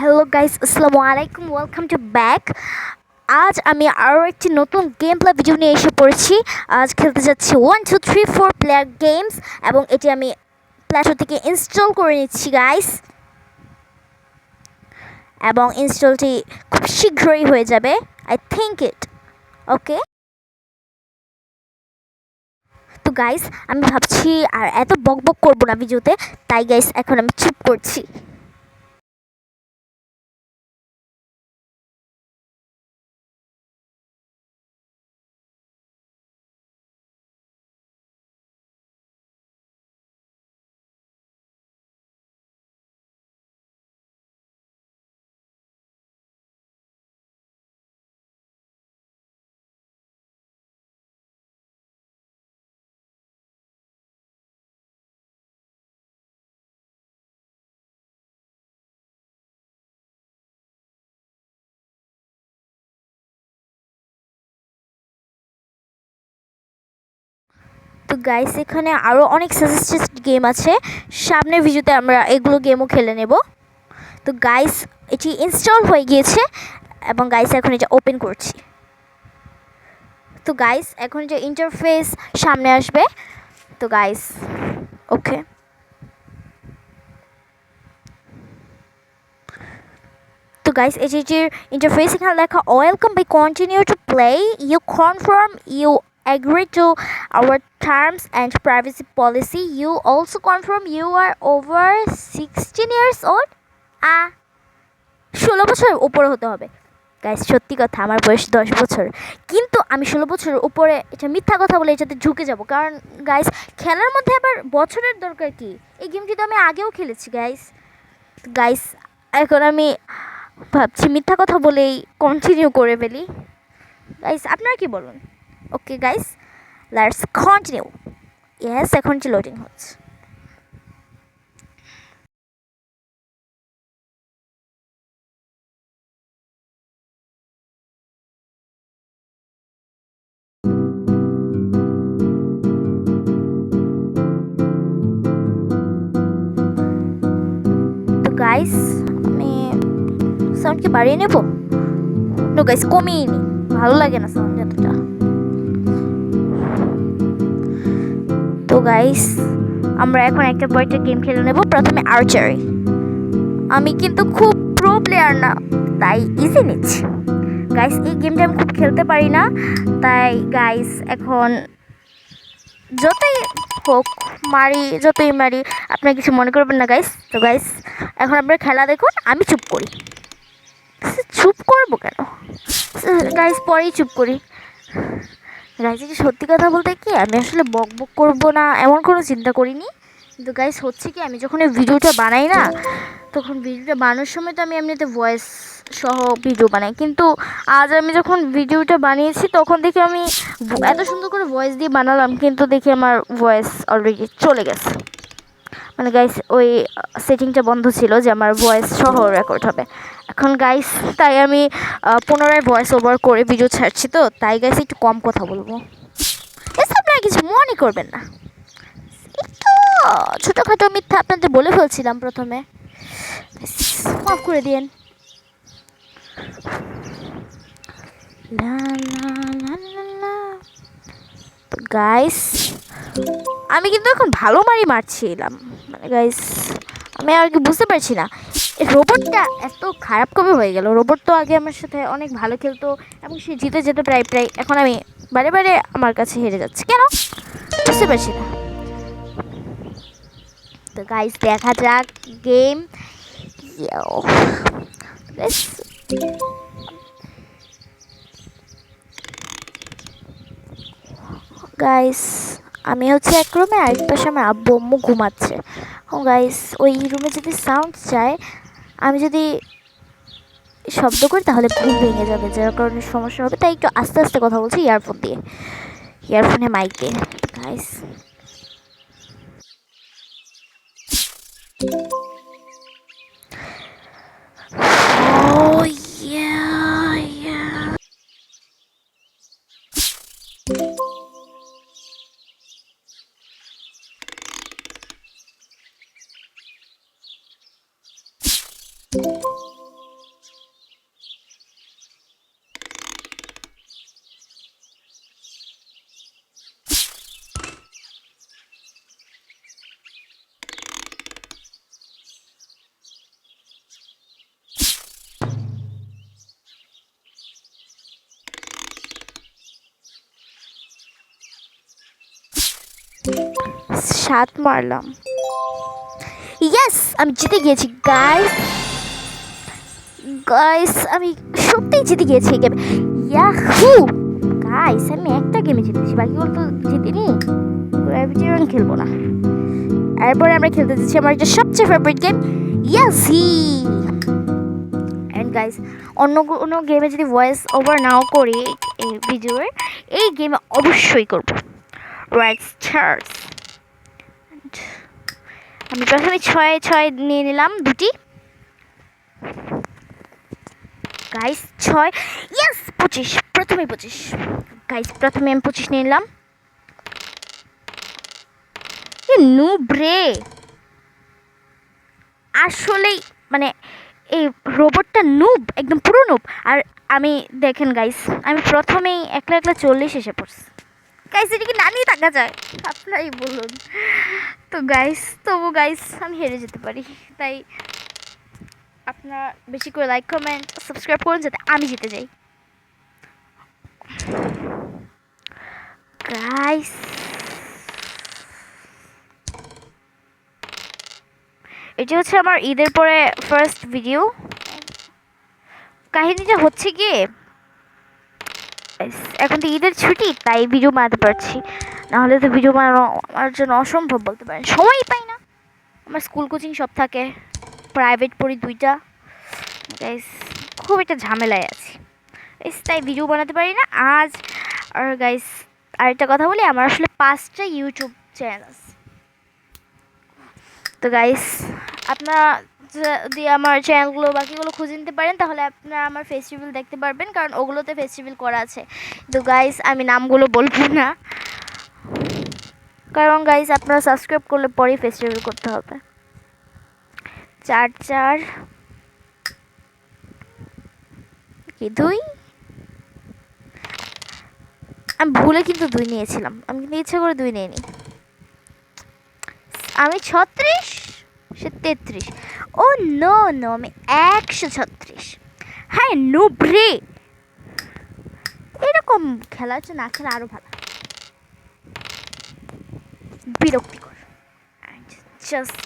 Hello guys আসসালামু আলাইকুম welcome to back আজ আমি আরও একটি নতুন গেম প্লে ভিডিও নিয়ে এসে পড়েছি। আজ খেলতে যাচ্ছি one two three four player games এবং এটি আমি প্ল্যাটো থেকে ইনস্টল করে নিচ্ছি গাইস এবং ইনস্টলটি খুব শীঘ্রই হয়ে যাবে। আই থিঙ্ক ইট ওকে তো গাইস আমি ভাবছি আর এত বক বক করব না ভিডিওতে তাই গাইস এখন আমি চুপ করছি। তো গাইস এখানে আরও অনেক সাজেস্টেড গেম আছে। সামনের ভিডিওতে আমরা এগুলো গেমও খেলে নেব। তো গাইস এটি ইনস্টল হয়ে গিয়েছে এবং গাইস এখন এটা ওপেন করছি। তো গাইস এখন যে ইন্টারফেস সামনে আসবে। তো গাইস ওকে তো গাইস এই যে ইন্টারফেস এখানে লেখা welcome by continue to play you confirm you agree to our terms and privacy policy, you also confirm you are over 16 years old? আ, ষোলো বছরের উপরে হতে হবে। গাইস সত্যি কথা, আমার বয়স দশ বছর। কিন্তু আমি ষোলো বছরের উপরে এটা মিথ্যা কথা বলে এটাতে ঝুঁকে যাব। কারণ গাইস খেলার মধ্যে আবার বছরের দরকার কি? এই গেমটি তো আমি আগেও খেলেছি গাইস গাইস এখন আমি ভাবছি মিথ্যা কথা বলেই কন্টিনিউ করে ফেলি। গাইস আপনারা কি বলুন? Okay guys let's continue yes এখন যে লোডিং হচ্ছে। গাইস আমি সাউন্ড কি বাড়িয়ে নেব? নো গাইস কমিয়ে নি। ভালো লাগে না সাউন্ড এতটা। তো গাইস আমরা এখন একটা একটা গেম খেলে নেব। প্রথমে আর্চারি আমি কিন্তু খুব প্রো প্লেয়ার না, তাই ইজি নিচ্ছি। গাইস এই গেমটা আমি খুব খেলতে পারি না, তাই গাইস এখন যতই হোক, মারি, যতই মারি, আপনারা কিছু মনে করবেন না গাইস তো গাইস এখন আপনারা খেলা দেখুন, আমি চুপ করি। চুপ করব কেন? গাইস পরেই চুপ করি। গাইস যে সত্যি কথা বলতে কি, আমি আসলে বক বক করব না, এমন কোনো চিন্তা করিনি। কিন্তু গাইস হচ্ছে কি, আমি যখন এই ভিডিওটা বানাই না, তখন ভিডিওটা বানানোর সময় তো আমি এমনিতে ভয়েস সহ ভিডিও বানাই। কিন্তু আজ আমি যখন ভিডিওটা বানিয়েছি, তখন দেখি আমি এত সুন্দর করে ভয়েস দিয়ে বানালাম, কিন্তু দেখি আমার ভয়েস অলরেডি চলে গেছে। মানে গাইস ওই সেটিংটা বন্ধ ছিল যে আমার ভয়েস সহ রেকর্ড হবে। এখন গাইস তাই আমি পুনরায় ভয়েস ওভার করে ভিডিও ছাড়ছি তো, তাই গাইস একটু কম কথা বলব। এসব আপনারা কিছু মনে করবেন না। একটু ছোটোখাটো মিথ্যা আপনাদের বলে ফেলছিলাম প্রথমে। মাফ করে দিন গাইস আমি কিন্তু এখন ভালো মারি মারছিলাম। মানে গাইস আমি আর কি বুঝতে পারছি না। রোবটটা এত খারাপ কবে হয়ে গেল। রোবট তো আগে আমার সাথে অনেক ভালো খেলতো এবং সে জিতে যেত প্রায় প্রায়। এখন আমি বারে বারে আমার কাছে হেরে যাচ্ছি। কেন? বুঝতে পারছি না। তো গাইস দেখা যাক গেম গাইস আমি হচ্ছে এক রুমে আরেক পাশে আমার আব্বু, আম্মু ঘুমাচ্ছে। ও গাইস ওই রুমে যদি সাউন্ড চায়, আমি যদি শব্দ করি, তাহলে ঘুম ভেঙে যাবে, যার কারণে সমস্যা হবে। তাই একটু আস্তে আস্তে কথা বলছি ইয়ারফোন দিয়ে। ইয়ারফোনে মাইক দিয়ে গাইস সাত মারলাম। ইয়াস আমি জিতে গিয়েছি গাইস গাইস আমি সত্যিই জিতে গিয়েছি এই গেমে ইয়াহু গাইস আমি একটা গেমে জিতেছি বাকিগুলো তো জিতিনি। গ্র্যাভিটি রান খেলব না। এরপরে আমরা খেলতে যাচ্ছি আমার একটা সবচেয়ে favourite game Yahtzee and guys অন্য কোনো গেমে যদি ভয়েস ওভার নাও করি এই ভিডিওর এই গেমে অবশ্যই করব। রাইট স্টার্স আমি প্রথমে ছয় ছয় নিয়ে নিলাম দুটি। গাইস ছয়। ইয়েস পঁচিশ। প্রথমে পঁচিশ। গাইস প্রথমে আমি পঁচিশ নিয়ে নিলাম। নুব্রে আসলেই মানে এই রোবটটা নুব একদম পুরো নুব আর আমি, দেখেন গাইস আমি প্রথমেই একলা একলা চল্লিশ এসে পড়ছি। গাইস, এটা কি নানি? টাকা যায়। আপনারাই বলুন। তো গাইস, তবু গাইস, আমি হেরে যেতে পারি। তাই আপনারা বেশি করে লাইক কমেন্ট সাবস্ক্রাইব করুন যাতে আমি জিতে যাই। গাইস, এটি হচ্ছে আমার ঈদের পরে ফার্স্ট ভিডিও কাহিনীটা হচ্ছে গিয়ে এখন তো ঈদের ছুটি, তাই ভিডিও বানাতে পারছি। নাহলে তো ভিডিও বানানো আমার জন্য অসম্ভব বলতে পারেন। সময়ই পাই না। আমার স্কুল কোচিং সব থাকে। প্রাইভেট পড়ি দুইটা। গাইস খুব একটা ঝামেলায় আছি। গাইস তাই ভিডিও বানাতে পারি না। আজ, আর গাইস আরেকটা কথা বলি। আমার আসলে পাঁচটা ইউটিউব চ্যানেল আছে তো গাইস আপনারা যদি আমার চ্যানেলগুলো বাকিগুলো খুঁজে নিতে পারেন, তাহলে আপনারা আমার ফেস্টিভ্যাল দেখতে পারবেন, কারণ ওগুলোতে ফেস্টিভ্যাল করা আছে। তো গাইস আমি নামগুলো বলব না। কারণ গাইস আপনারা সাবস্ক্রাইব করলে পরেই ফেস্টিভ্যাল করতে হবে। চার চার। কি, দুই? আমি ভুলে কিন্তু দুই নিয়েছিলাম। আমি কিন্তু ইচ্ছা করে দুই নিয়ে নিই আমি ছত্রিশ? সে তেত্রিশ। ও নো নো, আমি একশো ছত্রিশ। হ্যাঁ নুব্রে এরকম খেলা হচ্ছে, না খেলা আরও ভালো। বিরক্তিকর। জাস্ট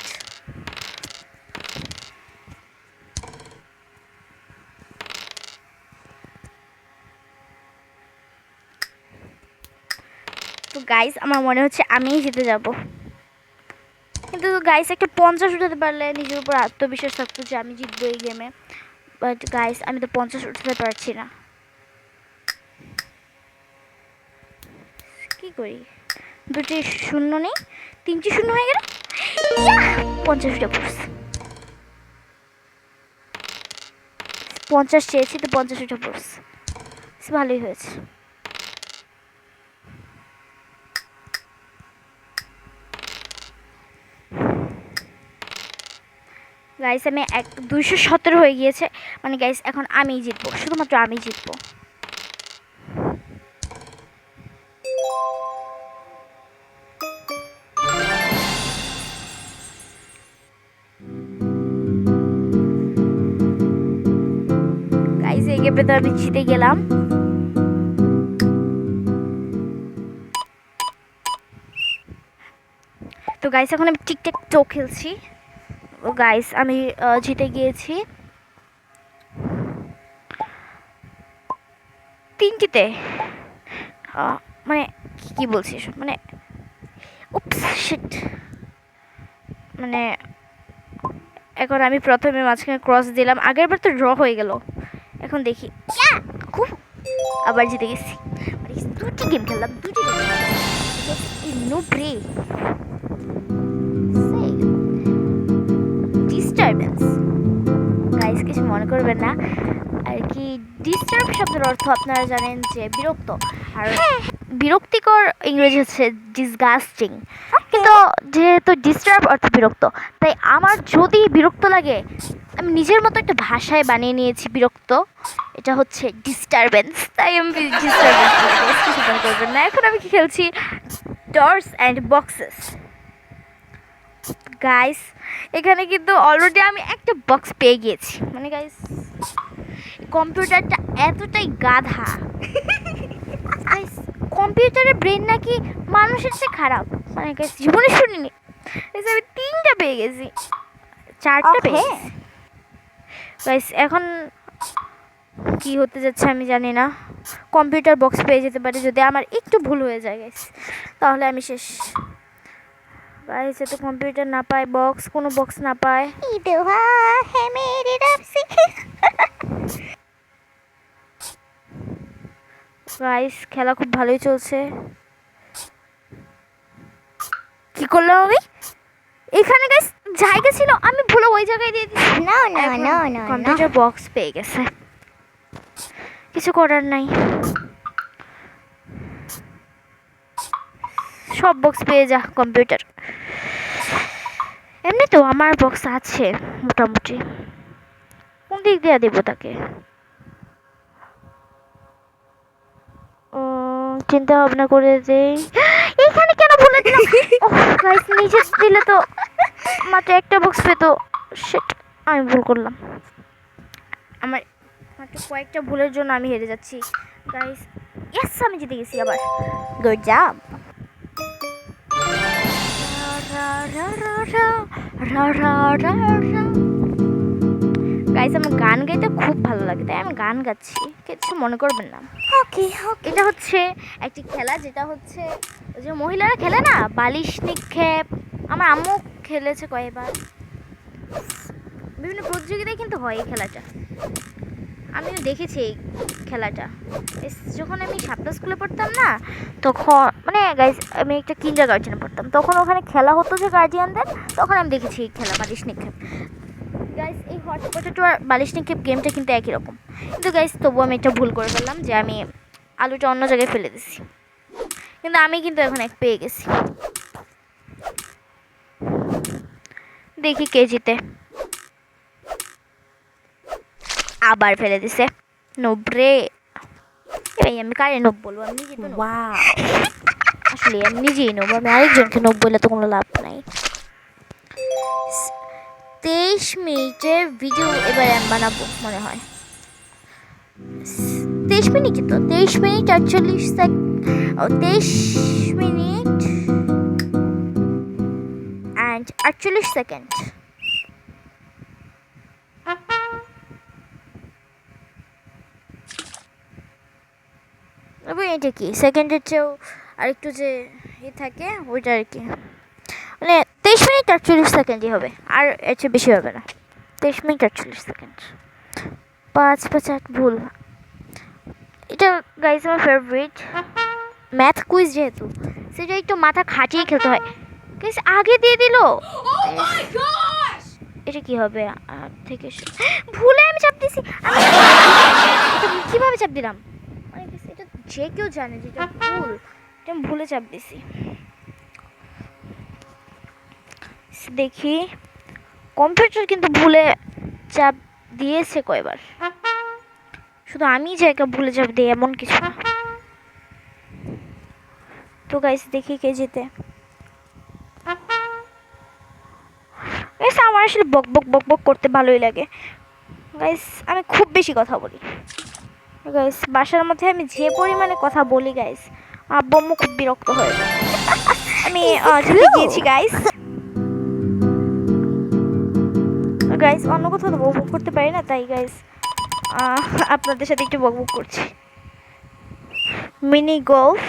তো গাইস আমার মনে হচ্ছে আমিই জিতে যাব। কিন্তু গাইস একটা পঞ্চাশ উঠাতে পারলে নিজের উপর আত্মবিশ্বাস থাকতো যে আমি জিতবো এই গেমে বাট গাইস আমি তো পঞ্চাশ উঠাতে পারছি না। কি করি? দুটি শূন্য নেই। তিনটি শূন্য হয়ে গেল? উঠে পড়ছে। পঞ্চাশ চেয়েছি, তো পঞ্চাশ উঠে পড়ছে। ভালোই হয়েছে। গাইস আমি এক দুইশো সতেরো হয়ে গিয়েছে। মানে গাইস এখন আমিই জিতবো। শুধুমাত্র আমি জিতবো। তো আমি জিতে গেলাম। তো গাইস এখন আমি টিকটেক টো খেলছি। গাইস আমি জিতে গিয়েছি। তিনটিতে। মানে কি- কি বলছি? মানে মানে এখন আমি প্রথমে মাঝখানে ক্রস দিলাম। আগের বার তো ড্র হয়ে গেল। এখন দেখি। খুব। আবার জিতে গেছি। মানে দুটি গেম খেললাম দুটি গেম নো ব্রে ডিস্টারবেন্স গাইস কিছু মনে করবেন না। আর কি ডিস্টার্ব শব্দের অর্থ আপনারা জানেন যে বিরক্ত। আর বিরক্তিকর ইংরেজি হচ্ছে ডিসগাস্টিং কিন্তু যেহেতু ডিস্টার্ব অর্থ বিরক্ত তাই আমার যদি বিরক্ত লাগে আমি নিজের মতো একটা ভাষায় বানিয়ে নিয়েছি বিরক্ত। এটা হচ্ছে ডিস্টারবেন্স তাই আমি ডিস্টারবেন্স করবেন না। এখন আমি কি খেলছি? ডর্স অ্যান্ড বক্সেস গাইস এখানে কিন্তু অলরেডি আমি একটা বক্স পেয়ে গিয়েছি। মানে গাইস কম্পিউটারটা এতটাই গাধা। গাইস কম্পিউটারের ব্রেন নাকি মানুষের চেয়ে খারাপ। মানে গাইস জীবনে শুনিনি। আমি তিনটা পেয়ে গেছি। চারটা পেয়ে গাইস এখন কি হতে যাচ্ছে আমি জানি না। কম্পিউটার বক্স পেয়ে যেতে পারে যদি আমার একটু ভুল হয়ে যায় গাইস তাহলে আমি শেষ। গাইস যাতে কম্পিউটার না পায় বক্স কোনো বক্স না পায়। গাইস খেলা খুব ভালোই চলছে। কি করলাম আমি? এখানে গাইস জায়গা ছিল আমি ভুলে ওই জায়গায় দিয়ে দিচ্ছি no no no no no computer box পেয়ে গেছে। কিছু করার নাই। সব বক্স পেয়ে যা কম্পিউটার এমনি তো আমার বক্স আছে মোটামুটি। কোন দিক দিয়ে দেবো তাকে? চিন্তা ভাবনা করে দেই এখানে কেন ভুলে গাইস নিচে দিলে তো মাত্র একটা বক্স পেতো। শিট আমি ভুল করলাম। আমার মাত্র কয়েকটা ভুলের জন্য আমি হেরে যাচ্ছি। গাইস ইয়েস আমি জিতে গেছি আবার। গুড জব গাইস আমার গান গাইতে খুব ভালো লাগে তাই আমি গান গাচ্ছি। কিছু মনে করবেন না। ওকে ওকে এটা হচ্ছে একটি খেলা যেটা হচ্ছে ওই যে মহিলারা খেলে না? বালিশ নিক্ষেপ। আমার আম্মু খেলেছে কয়েকবার। বিভিন্ন প্রতিযোগিতায় কিন্তু হয় এই খেলাটা। আমিও দেখেছি এই খেলাটা। যখন আমি সাতটা স্কুলে পড়তাম না, তখন মানে গাইজ আমি একটা কিন্ডার গার্জেনে পড়তাম, তখন ওখানে খেলা হতো যে গার্জিয়ানদের তখন আমি দেখেছি এই খেলা, বালিশ নিক্ষেপ। গাইজ এই হট পটেটো আর বালিশ নিক্ষেপ গেমটা কিন্তু একই রকম। কিন্তু গাইজ তবু আমি একটা ভুল করে ফেললাম যে আমি আলুটা অন্য জায়গায় ফেলে দিছি। কিন্তু আমি কিন্তু এখন এক পেয়ে গেছি। দেখি কে জিতে। আবার ফেলে দিছে। নব্রে এই আমি কারে নব বলব? আমি নিজে। ওয়াও আসলে আমি নিজেই নেব। আমি আরেকজনকে নব বলে তো কোনো লাভ নাই। তেইশ মিনিটের ভিডিও এবার আমি বানাবো মনে হয়। তেইশ মিনিট তো? তেইশ মিনিট আটচল্লিশ সেক ও তেইশ মিনিট অ্যান্ড আটচল্লিশ সেকেন্ড তবে এটা কি? সেকেন্ডের চেয়েও আরেকটু যে ই থাকে ওইটা আর কি। মানে তেইশ মিনিট আটচল্লিশ সেকেন্ডই হবে আর এর চেয়ে বেশি হবে না। তেইশ মিনিট আটচল্লিশ সেকেন্ড। পাঁচ পাঁচ আট ভুল। এটা গাইজ আমার ফেভারিট ম্যাথ কুইজ যেহেতু সেটা একটু মাথা খাটিয়ে খেলতে হয়। গাইজ আগে দিয়ে দিল। এটা কি হবে? আট থেকে ভুলে আমি চাপ দিছি। আমি কীভাবে চাপ দিলাম? যে কেউ জানে যে এটা ভুল, এটা আমি ভুলে চাপ দিছি। দেখি, কম্পিউটার কিন্তু ভুলে চাপ দিয়েছে কয়বার। শুধু আমি একা ভুলে চাপ দিই, এমন কিছু না। তো গাইস দেখি কে গাইস আমার আসলে বক বক বক বক করতে ভালোই লাগে। গাইস আমি খুব বেশি কথা বলি। গাইস বাসার মধ্যে আমি যে পরিমাণে কথা বলি গাইস আব্বু আম্মু খুব বিরক্ত হয়ে আমি চলে গিয়েছি গাইস গাইস অন্য কোথাও তো বকবক করতে পারি না তাই গাইস আপনাদের সাথে একটু বকবক করছি। মিনি গল্ফ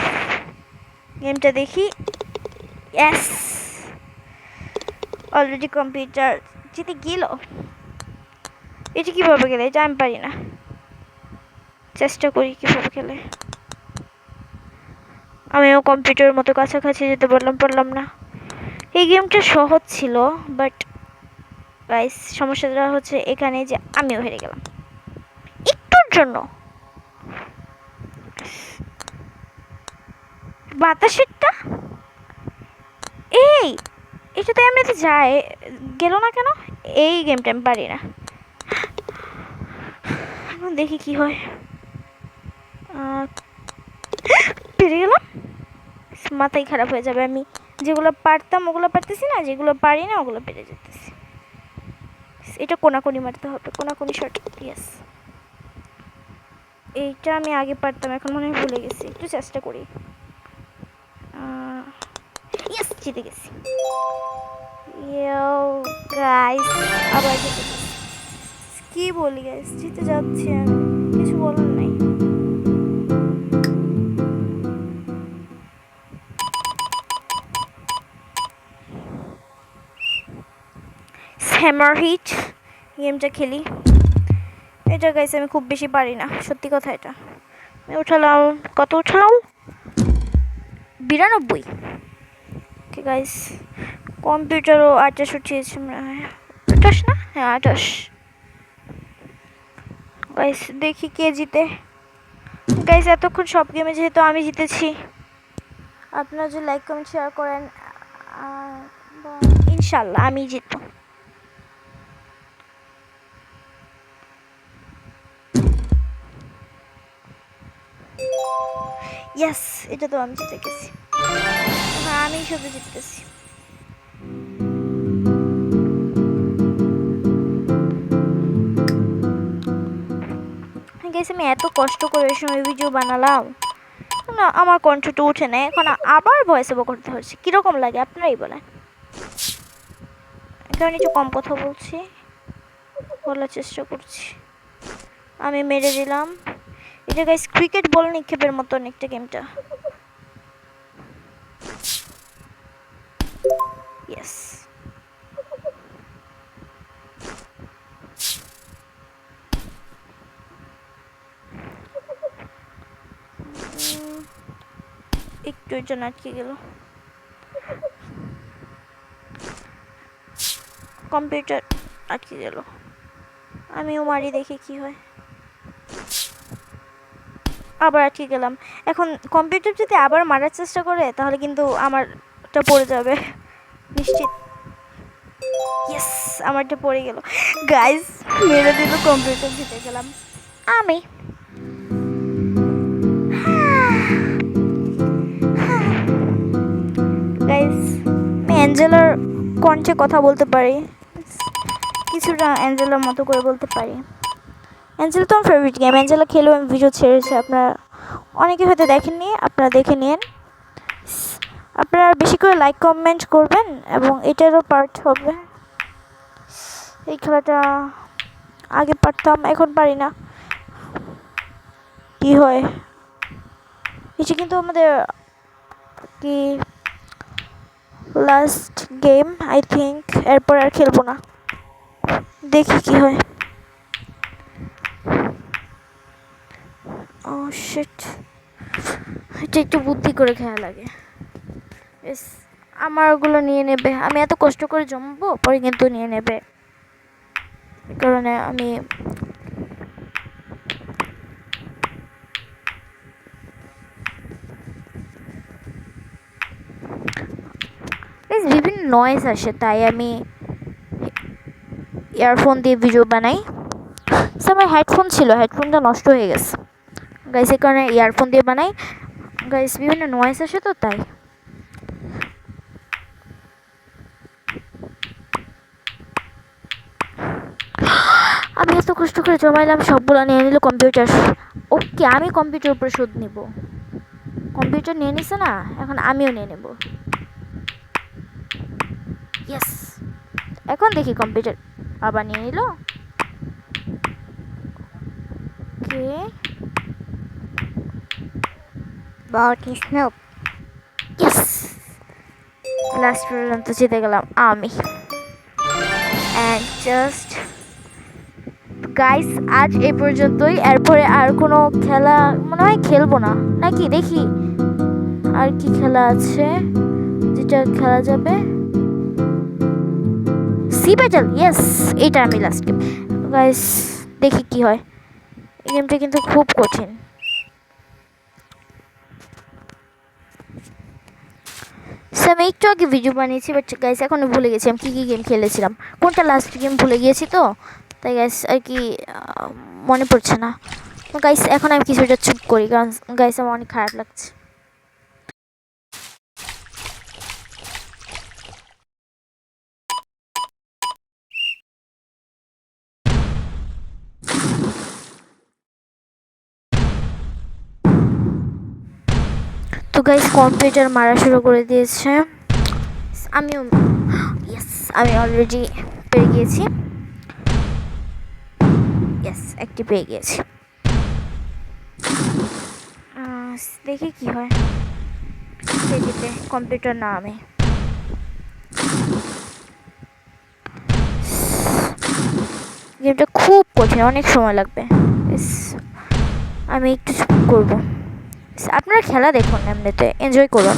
গেমটা দেখি। ইয়াস অলরেডি কম্পিউটার জিতে গেল? এটা কীভাবে গেলে? এটা আমি পারি না। চেষ্টা করি কীভাবে খেলে। আমিও কম্পিউটারের মতো কাছাকাছি যেতে পারলাম পারলাম না। এই গেমটা সহজ ছিল বাট গাইস সমস্যাটা হচ্ছে এখানে যে আমিও হেরে গেলাম। একটুর জন্য। বাতাসেরটা? এই, এটা তো এমনিতে যায়। গেল না কেন? এই গেমটা আমি পারি না। দেখি কি হয়। পেরে গেলাম মাথাই খারাপ হয়ে যাবে। আমি যেগুলো পারতাম, ওগুলো পারতেছি না, যেগুলো পারি না, ওগুলো পেরে যেতেছি। এটা কোনাকুনি মারতে হবে, কোনাকুনি শর্ট ইয়েস এইটা আমি আগে পারতাম, এখন মনে হয় ভুলে গেছি। একটু চেষ্টা করি। ইয়েস জিতে গেছি। আবার কি বলি গাইস জিতে যাচ্ছি আমি। কিছু বলার হ্যামার হিট গেমটা খেলি। এটা গাইছে আমি খুব বেশি পারি না, সত্যি কথা এটা। আমি উঠালাম, কত উঠালাম? বিরানব্বই। ওকে গাইস কম্পিউটারও আঠাশ উঠিয়েছে হয়। আঠাশ না? হ্যাঁ আঠাশ। গাইস দেখি কে জিতে। গাইস এতক্ষণ সব গেমে যেহেতু আমি জিতেছি, আপনারা যদি লাইক কমেন্ট শেয়ার করেন ইনশাল্লাহ আমি জিতবো। ইয়েস এটা তো আমি জিতে গেছি হ্যাঁ আমি শুধু জিততেছি গেছি আমি এত কষ্ট করে সময় ভিডিও বানালাম। না, আমার কণ্ঠটা উঠে না এখন আবার ভয়েস ওভার করতে হচ্ছে। কীরকম লাগে, আপনারাই বলেন। কারণ একটু কম কথা বলছি। বলার চেষ্টা করছি। আমি মেরে দিলাম। এটা গাইস ক্রিকেট বল নিক্ষেপের মতো অনেকটা গেমটা ইয়েস একটু এটা আটকে গেল। কম্পিউটার আটকে গেল। আমিও মারি দেখি কি হয়। আবার আটকে গেলাম। এখন কম্পিউটার যদি আবার মারার চেষ্টা করে, তাহলে কিন্তু আমারটা পড়ে যাবে। নিশ্চিত। ইয়েস আমারটা পড়ে গেল। গাইস মেরে দিল কম্পিউটার জিতে গেলাম। আমি। আমি অ্যাঞ্জেলার কণ্ঠে কথা বলতে পারি। কিছুটা অ্যাঞ্জেলার মতো করে বলতে পারি। অ্যাঞ্জেলা তো আমার ফেভারিট গেম অ্যাঞ্জেলা খেলেও আমি ভিডিও ছেড়েছি আপনারা অনেকে হয়তো দেখেননি, আপনারা দেখে নিন। আপনারা বেশি করে লাইক কমেন্ট করবেন এবং এটারও পার্ট হবে। এই খেলাটা আগে পারতাম, এখন পারি না। কি হয়? এটা কিন্তু আমাদের কি লাস্ট গেম আই থিঙ্ক এরপর আর খেলব না। দেখি কি হয়। ও শিট এটা একটু বুদ্ধি করে খেলা লাগে। বেশ আমার ওগুলো নিয়ে নেবে। আমি এত কষ্ট করে জমবো, পরে কিন্তু নিয়ে নেবে। এই কারণে আমি বিভিন্ন নয়েজ আসে, তাই আমি ইয়ারফোন দিয়ে ভিডিও বানাই। আমার হেডফোন ছিল হেডফোনটা নষ্ট হয়ে গেছে। গাইস এই কারণে ইয়ারফোন দিয়ে বানাই। গাইস বিভিন্ন নয়েজ আসে তো, তাই। আমি এত কষ্ট করে জমাইলাম, সবগুলো নিয়ে নিল কম্পিউটার ওকে, আমি কম্পিউটার উপরে শোধ নিব। কম্পিউটার নিয়ে নিছে না, এখন আমিও নিয়ে নেব। ইয়েস এখন দেখি কম্পিউটার আবার নিয়ে নিল। Okay His snoop. Yes last পর্যন্ত জিতে গেলাম আমি অ্যান্ড জাস্ট গাইস আজ এই পর্যন্তই। এরপরে আর কোনো খেলা, মনে হয় খেলব না। নাকি দেখি আর কি খেলা আছে, যেটা খেলা যাবে। সি ব্যাটেল ইয়েস এটা আমি লাস্ট গেম গাইস দেখি কি হয়। এই গেমটা কিন্তু খুব কঠিন। আমি একটু আগে ভিডিও বানিয়েছি বাট গাইস এখনও ভুলে গেছি আমি কী কী গেম খেলেছিলাম। কোনটা লাস্ট গেম ভুলে গিয়েছি তো? তাই গাইস আর কি মনে পড়ছে না। গাইস এখন আমি কিছুটা চুপ করি, কারণ গাইস আমার অনেক খারাপ লাগছে। তো গাইস কম্পিউটার মারা শুরু করে দিয়েছে। আমিও ইয়েস আমি অলরেডি পেয়ে গিয়েছি। ইয়েস একটি পেয়ে গিয়েছি। দেখি কি হয়। পেজিতে কম্পিউটার না আমি গেমটা খুব কঠিন, অনেক সময় লাগবে। আমি একটু করব। আপনারা খেলা দেখুন এমনিতে এনজয় করুন।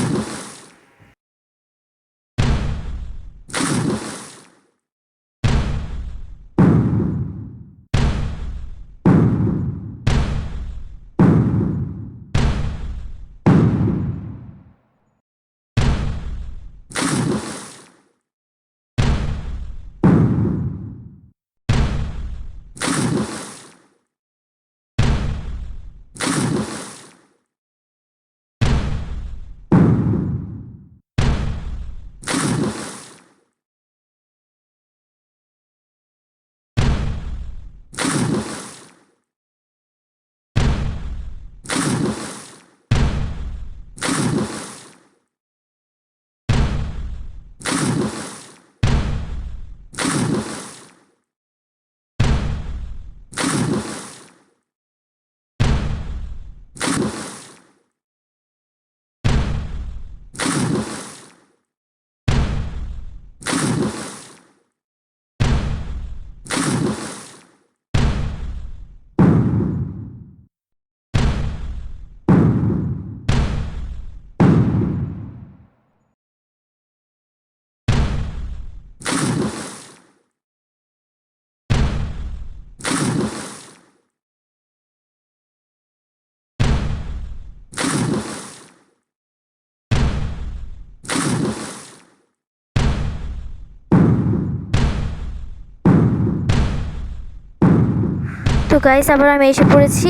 তো গাইস আবার আমি এসে পড়েছি।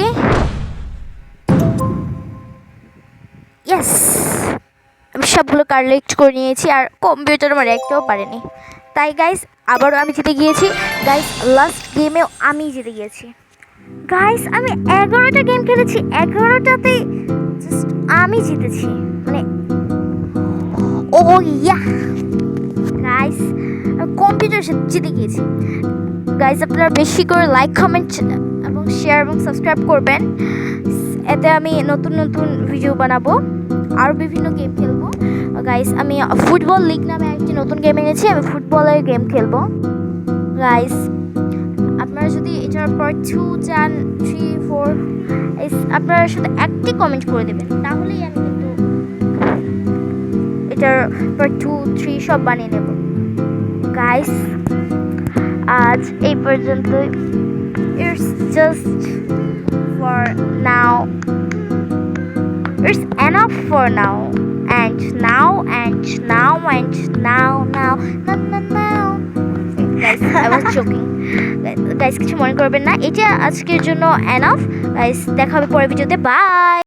ইয়েস আমি সবগুলো কালেক্ট করে নিয়েছি আর কম্পিউটার আমার একটাও পারেনি। তাই গাইস আবারও আমি জিতে গিয়েছি। গাইস লাস্ট গেমেও আমি জিতে গিয়েছি। গাইস আমি এগারোটা গেম খেলেছি। এগারোটাতেই জাস্ট আমি জিতেছি। মানে ও ইয়া গাইস কম্পিউটার জিতে গিয়েছি। গাইস আপনারা বেশি করে লাইক কমেন্ট এবং শেয়ার এবং সাবস্ক্রাইব করবেন। এতে আমি নতুন নতুন ভিডিও বানাবো। আরও বিভিন্ন গেম খেলব। গাইস আমি ফুটবল লিগ নামে একটি নতুন গেম এনেছি। আমি ফুটবলের গেম খেলব। গাইস আপনারা যদি এটার পর টু চান থ্রি ফোর আপনারা সাথে একটি কমেন্ট করে দেবেন। তাহলেই আমি কিন্তু এটার পর টু থ্রি সব বানিয়ে নেব। গাইস আজ এই পর্যন্তই। it's just for now it's enough for now and now and now and now now now guys I was joking guys কিছু মনে করবেন না এটা আজকের জন্য এনাফ গাইস দেখা হবে পরের ভিডিওতে বাই